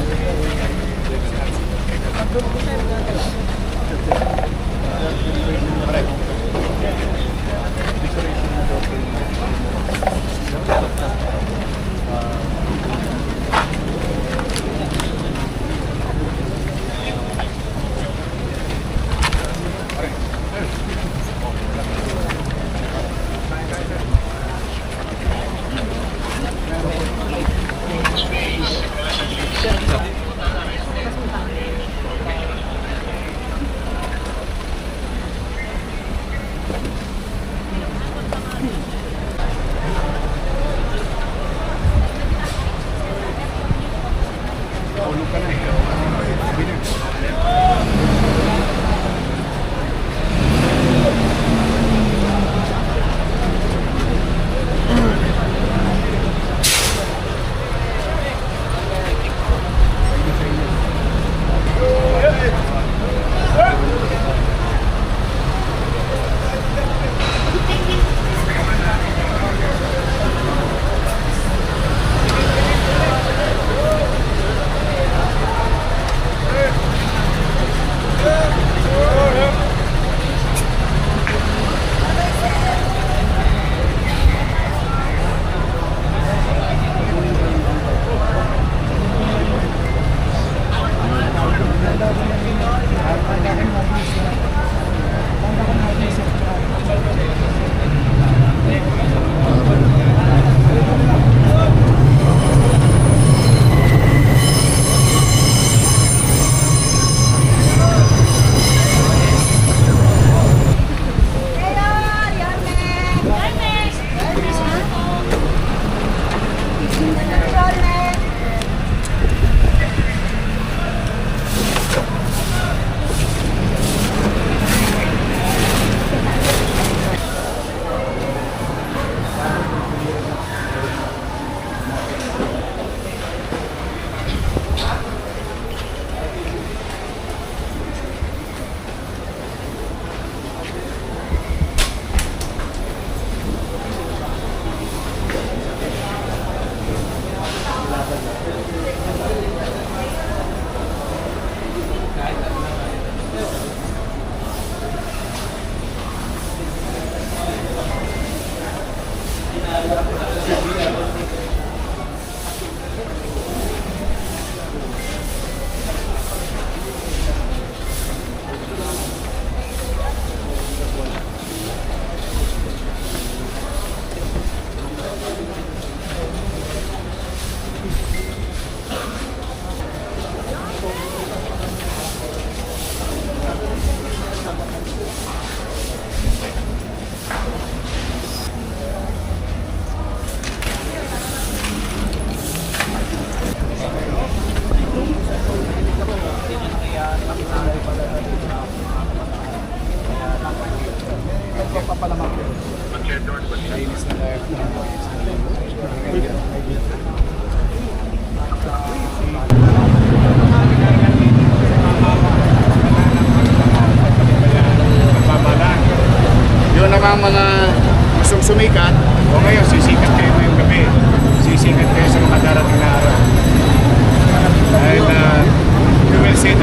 Decoration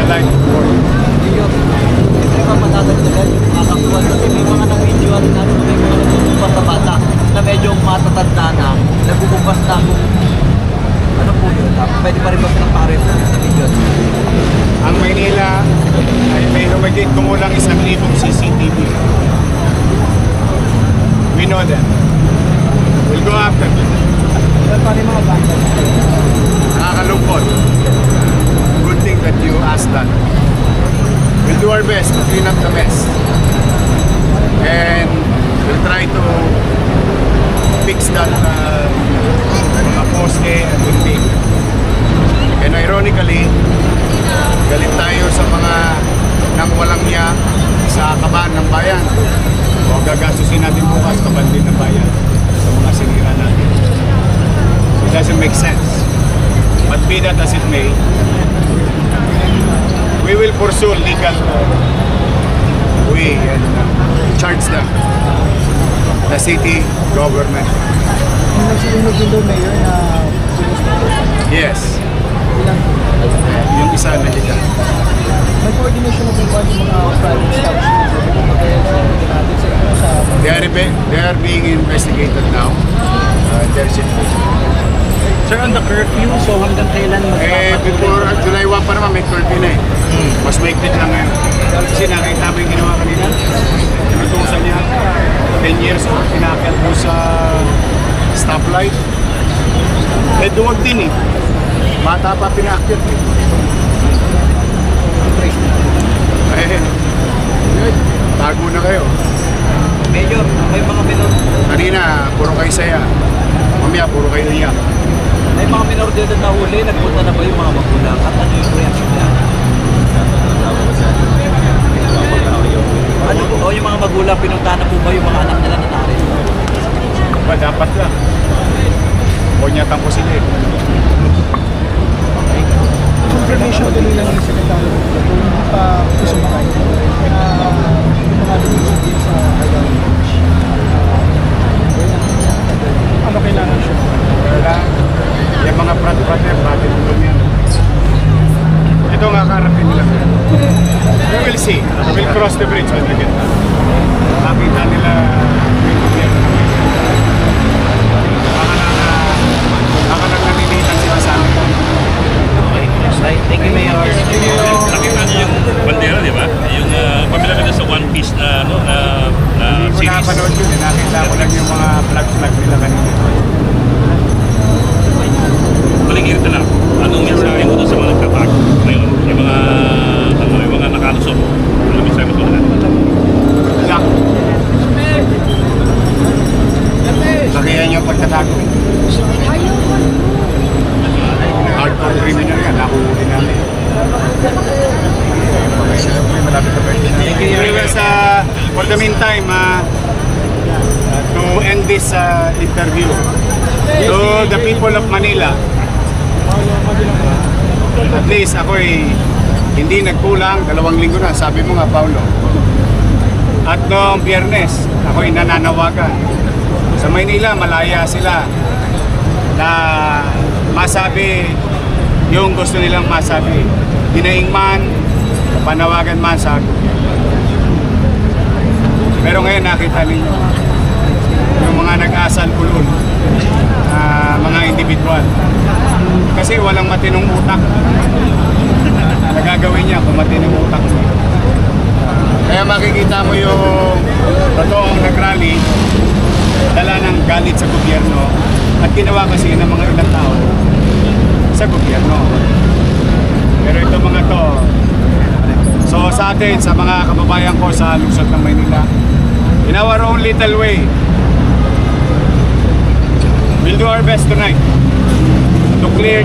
light of. Hindi pa matatagdagan yung kasi may mga nang-videoan natin may mga na na medyo matatanda na, nagbubukas na ano po yun. Pa rin ba silang pares sa video? Ang Maynila ay may lumagit kumulang isang libong CCTV. We know that. We'll go after them. Pa rin mga? That. We'll do our best to clean up the mess. And we'll try to fix that uh, poste and building. And ironically, galit tayo sa mga nang walang niya sa kaban ng bayan. O gagastusin natin bukas kaban din ng bayan sa mga sinira natin. It doesn't make sense. But be that as it may, pursue legal way and uh, charge them. The city government. Yung nagsinunog din doon, Mayor, na Yes, yung isa na dyan. may coordination na ba yung mga private staff They are, they are being investigated now. Uh, their situation. Sir, on the curfew, so hanggang kailan Eh, before July 1 pa naman, may curfew na eh. Mas maigpit lang ngayon. Kasi nakita mo yung ginawa kanina. Tinutusan niya. 10 years old, pinakal mo sa stoplight. Eh, duwag din eh. Bata pa pinakyat eh. Eh, tago na kayo. Major, may mga minor, Kanina, puro kayo saya. Mamaya, puro kayo iyak. may mga minor din na huli, nagpunta na ba yung mga magulang at ano yung reaction nila? Ano po, o yung mga magulang, pinuntahan na po ba yung mga anak nila na narin? See. We'll cross the bridge when we get there. Makita nila yung gobyerno ng. Baka na, baka na sila sa amin. Right, thank you, Mayor. Nakita niyo yung bandera, di ba? Yung uh, pamilya nila sa One Piece na, ano, na, na Hindi ko series. napanood yun. eh. Nakita ko lang yung mga flag-flag nila kanina. Malingir na lang. Anong mensahe mo doon sa mga nagtatag ngayon? Yung mga, ano, yung mga nakalusot. Mensahe mo sa kanila? Lang. Sakihan yung pagtatago. Hardcore criminal yan. Nakuhuli namin. Siyempre, malapit na birthday namin. Thank you, Anyways, uh, for the meantime, uh, to end this uh, interview, to the people of Manila, at least ako'y hindi nagkulang, dalawang linggo na, sabi mo nga, Paulo. At noong biyernes, ako'y nananawagan. Sa Maynila, malaya sila na masabi yung gusto nilang masabi. Dinaing man, panawagan man sa. Pero ngayon nakita ninyo yung mga nag-asal kulun na mga individual. Kasi walang matinong utak. Nagagawin niya kung matinong utak mo. Kaya makikita mo yung totoong nag-rally, dala ng galit sa gobyerno at ginawa kasi ng mga ilang tao sa gobyerno. Pero ito mga to, so sa atin, sa mga kababayan ko sa lungsod ng Maynila, in our own little way, we'll do our best tonight to clear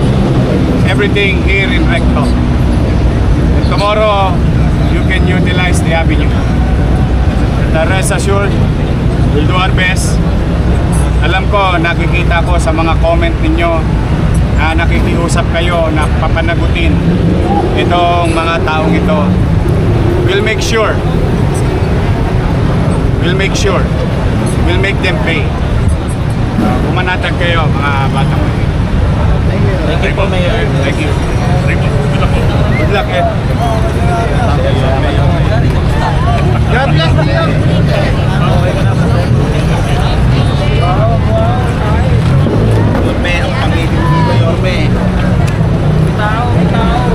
everything here in Recto. Tomorrow, you can utilize the avenue. The rest assured, We'll do our best. Alam ko, nakikita ko sa mga comment ninyo na nakikiusap kayo na papanagutin itong mga taong ito. We'll make sure. We'll make sure. We'll make them pay. Uh, bumanatag kayo, mga batang mga. Thank you po, Mayor. Thank you. Thank you. Luck Ed. God bless you. Yorme, ang pangitin dito, Yorme. Tao, tao.